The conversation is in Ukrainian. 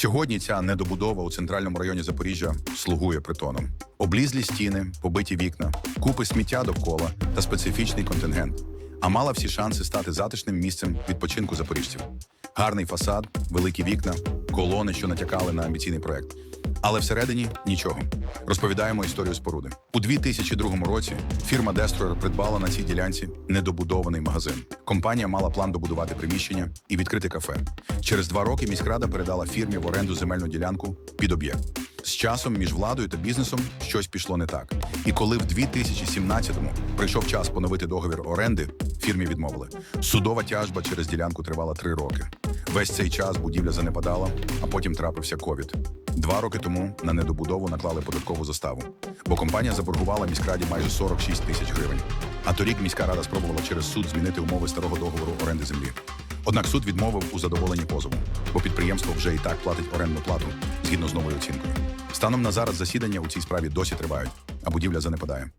Сьогодні ця недобудова у центральному районі Запоріжжя слугує притоном. Облізлі стіни, побиті вікна, купи сміття довкола та специфічний контингент. А мала всі шанси стати затишним місцем відпочинку запоріжців. Гарний фасад, великі вікна, колони, що натякали на амбіційний проект. Але всередині нічого. Розповідаємо історію споруди. У 2002 році фірма Destroyer придбала на цій ділянці недобудований магазин. Компанія мала план добудувати приміщення і відкрити кафе. Через два роки міськрада передала фірмі в оренду земельну ділянку під об'єкт. З часом між владою та бізнесом щось пішло не так. І коли в 2017-му прийшов час поновити договір оренди, фірмі відмовили. Судова тяжба через ділянку тривала три роки. Весь цей час будівля занепадала, а потім трапився ковід. Два роки тому на недобудову наклали податкову заставу, бо компанія заборгувала міськраді майже 46 тисяч гривень. А торік міська рада спробувала через суд змінити умови старого договору оренди землі. Однак суд відмовив у задоволенні позову, бо підприємство вже і так платить орендну плату згідно з новою оцінкою. Станом на зараз засідання у цій справі досі тривають, а будівля занепадає.